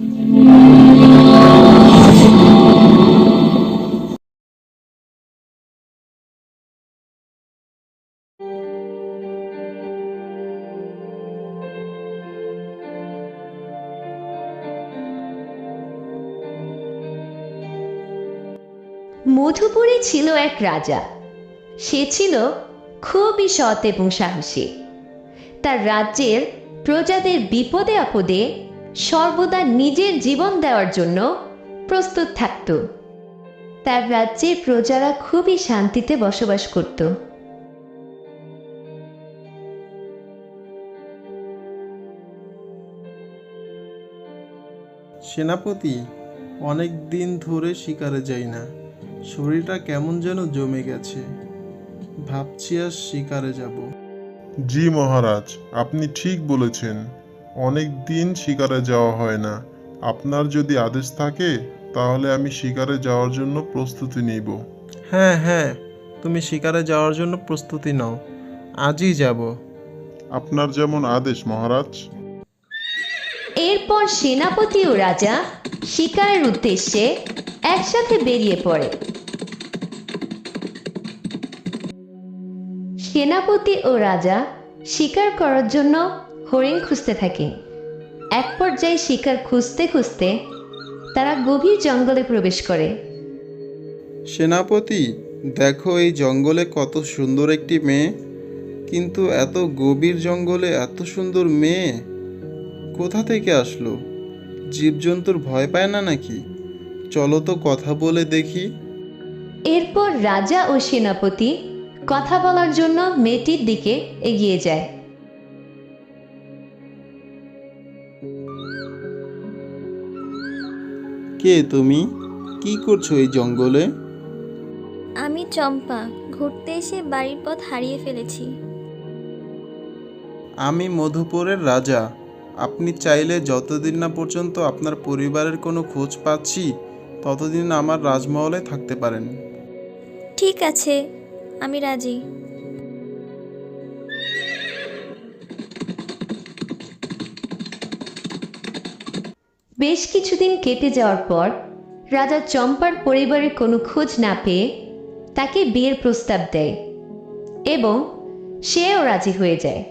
মধুপুরে ছিল এক রাজা। সে ছিল খুবই সৎ এবং সাহসী। তার রাজ্যের প্রজাদের বিপদে আপদে সর্বদা নিজের জীবন দেওয়ার জন্য প্রস্তুত থাকত। তার রাজ্যের প্রজারা খুবই শান্তিতে বসবাস করত। সেনাপতি অনেক দিন ধরে শিকারে যাই না। শরীরটা কেমন যেন জমে গেছে। ভাবছি আর শিকারে যাব। জি মহারাজ আপনি ঠিক বলেছেন। অনেক দিন শিকারে যাওয়া হয় না। আপনার যদি আদেশ থাকে তাহলে আমি শিকারে যাওয়ার জন্য প্রস্তুতি নিব। হ্যাঁ হ্যাঁ তুমি শিকারে যাওয়ার জন্য প্রস্তুতি নাও। আজই যাব। আপনার যেমন আদেশ মহারাজ। এরপর সেনাপতি ও রাজা শিকারের উদ্দেশ্যে একসাথে বেরিয়ে পড়ে। সেনাপতি ও রাজা শিকার করার জন্য হরিণ খুঁজতে থাকে। এক পর্যায়ে শিকার খুঁজতে খুঁজতে তারা গভীর জঙ্গলে প্রবেশ করে। সেনাপতি দেখো এই জঙ্গলে কত সুন্দর একটি মেয়ে। কিন্তু এত গভীর জঙ্গলে এত সুন্দর মেয়ে। কোথা থেকে আসলো? জীবজন্তুর ভয় পায় না নাকি? চলো তো কথা বলে দেখি। এরপর রাজা ও সেনাপতি কথা বলার জন্য মেয়েটির দিকে এগিয়ে যায়। কে তুমি? কি করছ এই জঙ্গলে? আমি চম্পা ঘুরতে এসে বাড়ির পথ হারিয়ে ফেলেছি। আমি মধুপুরের রাজা। আপনি চাইলে যতদিন না পর্যন্ত আপনার পরিবারের কোনো খোঁজ পাচ্ছি ততদিন আমার রাজমহলে থাকতে পারেন। ঠিক আছে আমি রাজি। বেশ কিছুদিন কেটে যাওয়ার পর রাজা চম্পার পরিবারের কোনো খোঁজ না পেয়ে তাকে বিয়ের প্রস্তাব দেয় এবং সেও রাজি হয়ে যায়।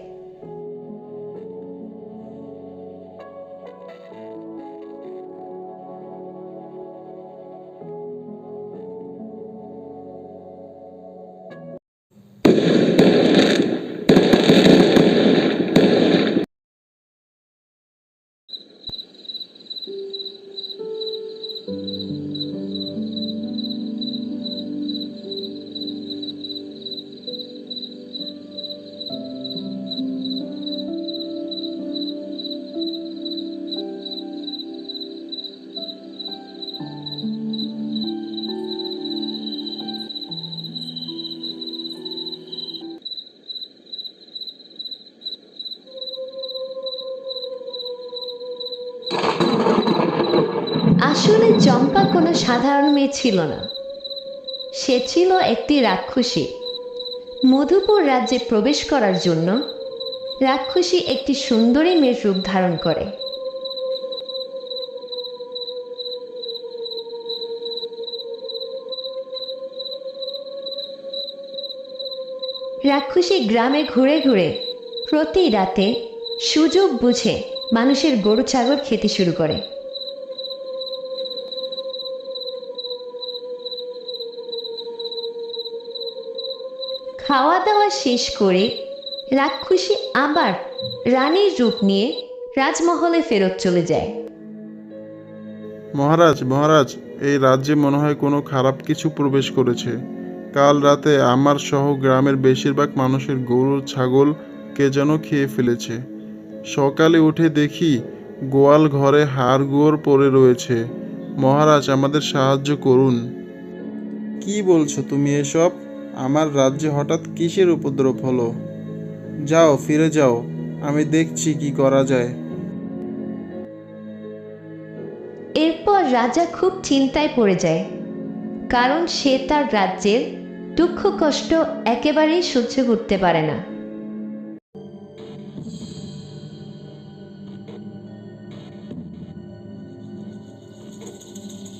কোনো সাধারণ মেয়ে ছিল না। সে ছিল একটি রাক্ষসী। মধুপুর রাজ্যে প্রবেশ করার জন্য রাক্ষসী একটি সুন্দরী মেয়ের রূপ ধারণ করে। রাক্ষসী গ্রামে ঘুরে ঘুরে প্রতি রাতে সুযোগ বুঝে মানুষের গরু ছাগল খেতে শুরু করে। খাওয়া দাওয়া শেষ করে রাক্ষসী আবার রানীর রূপ নিয়ে রাজমহলে ফেরত চলে যায়। মহারাজ মহারাজ এই রাজ্যে মনে হয় কোনো খারাপ কিছু প্রবেশ করেছে। কাল রাতে আমার সহ গ্রামের বেশিরভাগ মানুষের গরু ছাগল কে যেন খেয়ে ফেলেছে। সকালে উঠে দেখি গোয়াল ঘরে হাড় গোড় পড়ে রয়েছে। মহারাজ আমাদের সাহায্য করুন। কি বলছো তুমি এসব? আমার রাজ্যে হঠাৎ কিসের উপদ্রব হলো? যাও, ফিরে যাও, আমি দেখছি কি করা যায়। এরপর রাজা খুব চিন্তায় পড়ে যায়, কারণ সে তার রাজ্যের দুঃখ, কষ্ট একেবারেই সহ্য করতে পারে না।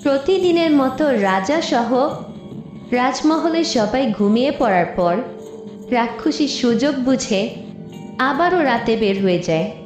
প্রতিদিনের মতো রাজা সহ রাজমহলের সবাই ঘুমিয়ে পড়ার পর রাক্ষসী সুযোগ বুঝে আবারও রাতে বের হয়ে যায়।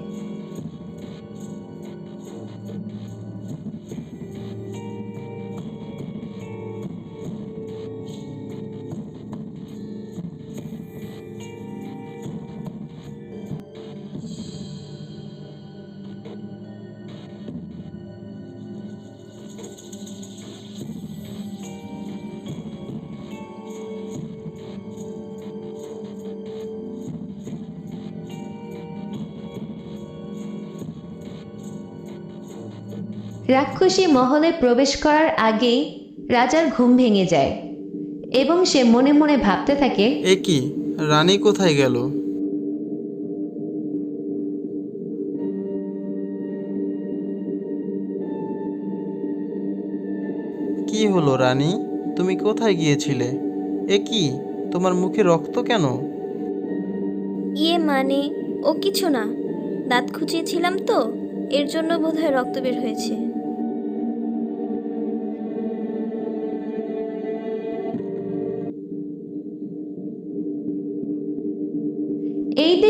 রাক্ষসী মহলে প্রবেশ করার আগেই রাজার ঘুম ভেঙে যায় এবং সে মনে মনে ভাবতে থাকে এ কি? রানী কোথায় গেল? কি হলো রানী? তুমি কোথায় গিয়েছিলে? এ কি? তোমার মুখে রক্ত কেন? ইয়ে মানে ও কিছু না। দাঁত খুঁচিয়েছিলাম তো এর জন্য বোধহয় রক্ত বের হয়েছে।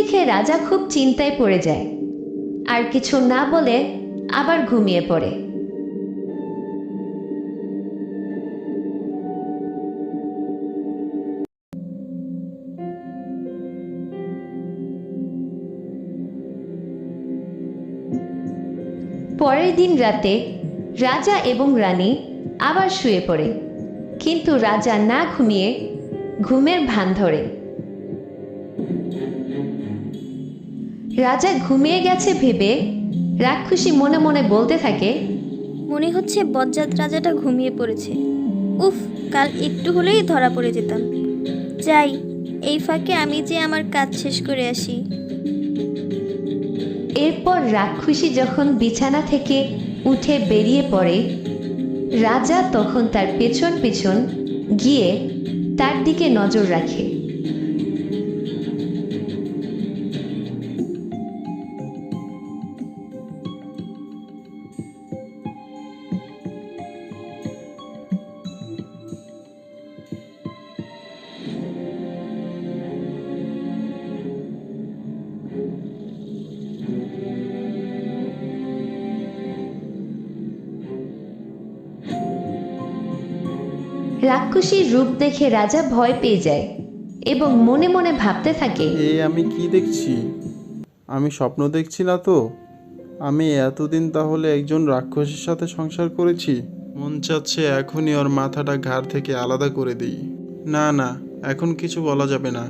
দেখে রাজা খুব চিন্তায় পড়ে যায়। আর কিছু না বলে আবার ঘুমিয়ে পড়ে। পরের দিন রাতে রাজা এবং রানী আবার শুয়ে পড়ে। কিন্তু রাজা না ঘুমিয়ে ঘুমের ভান ধরে। রাজা ঘুমিয়ে গেছে ভেবে রাক্ষসী মনে মনে বলতে থাকে মনে হচ্ছে বজ্জাত রাজাটা ঘুমিয়ে পড়েছে। উফ কাল একটু হলেই ধরা পড়ে যেতাম। যাই এই ফাঁকে আমি যে আমার কাজ শেষ করে আসি। এরপর রাক্ষসী যখন বিছানা থেকে উঠে বেরিয়ে পড়ে রাজা তখন তার পেছন পেছন গিয়ে তার দিকে নজর রাখে। রাক্ষসীর রূপ দেখে রাজা ভয় পেয়ে যায় এবং মনে মনে ভাবতে থাকে আমি কি দেখছি? আমি স্বপ্ন দেখছি না তো? আমি এতদিন তাহলে একজন রাক্ষসের সাথে সংসার করেছি? মন চাচ্ছে এখনই ওর মাথাটা ঘাড় থেকে আলাদা করে দিই। না না, এখন কিছু বলা যাবে না।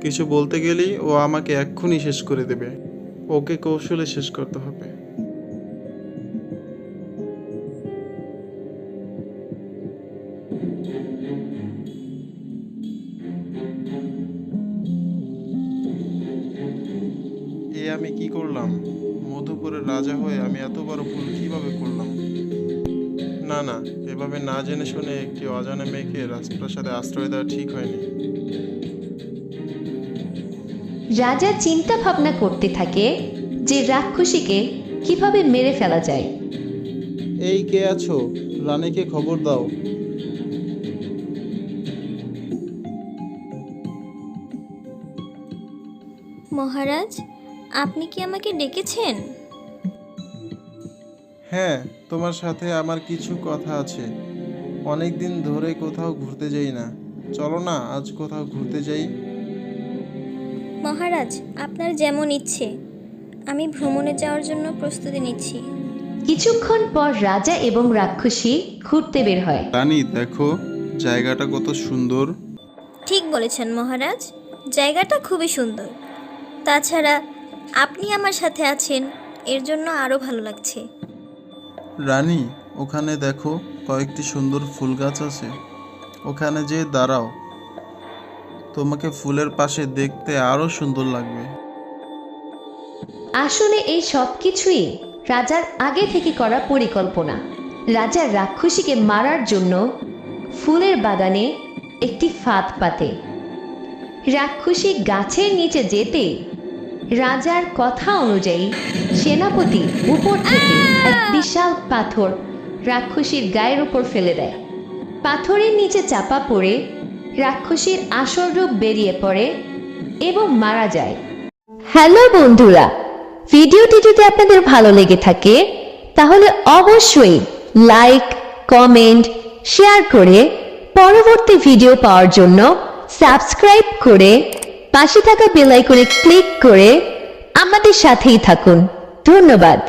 কিছু বলতে গেলেই ও আমাকে এক্ষুনি শেষ করে দেবে। ওকে কৌশলে শেষ করতে হবে। রাজা হয়ে আমি এত বড় ভুল কীভাবে করলাম? না না এভাবে না জেনে শুনে একটি অজানা মেয়েকে রাজপ্রাসাদে আশ্রয় দেওয়া ঠিক হয়নি। রাজা চিন্তা ভাবনা করতে থাকে যে রাক্ষসীকে কীভাবে মেরে ফেলা যায়। এই কে আছো? রানীকে খবর দাও। মহারাজ আপনি কি আমাকে ডেকেছেন? হ্যাঁ তোমার সাথে আমার কিছু কথা আছে। অনেক দিন ধরে কোথাও ঘুরতে যাই না। চলো না আজ কোথাও ঘুরতে যাই। মহারাজ আপনার যেমন ইচ্ছে। আমি ভ্রমণে যাওয়ার জন্য প্রস্তুতি নিচ্ছি। কিছুক্ষণ পর রাজা এবং রাক্ষসী ঘুরতে বের হয়। রানী দেখো জায়গাটা কত সুন্দর। ঠিক বলেছেন মহারাজ জায়গাটা খুবই সুন্দর। তাছাড়া আপনি আমার সাথে আছেন এর জন্য আরও ভালো লাগছে। রানী, ওখানে দেখো কয়েকটি সুন্দর ফুল গাছ আছে। ওখানে যে দাঁড়াও। তোমাকে ফুলের পাশে দেখতে আরও সুন্দর লাগবে। আসলে এই সব কিছুই রাজার আগে থেকে করা পরিকল্পনা। রাজা রাক্ষসীকে মারার জন্য ফুলের বাগানে একটি ফাঁদ পাতে। রাক্ষসী গাছের নিচে যেতে রাজার কথা অনুযায়ী সেনাপতি উপর থেকে বিশাল পাথর রাক্ষসীর গায়ের উপর ফেলে দেয়। পাথরের নিচে চাপা পড়ে রাক্ষসীর আসল রূপ বেরিয়ে পড়ে এবং মারা যায়। হ্যালো বন্ধুরা, ভিডিওটি যদি আপনাদের ভালো লেগে থাকে, তাহলে অবশ্যই লাইক, কমেন্ট, শেয়ার করে পরবর্তী ভিডিও পাওয়ার জন্য সাবস্ক্রাইব করে পাশে থাকা বেল আইকনে ক্লিক করে আমাদের সাথেই থাকুন। ধন্যবাদ।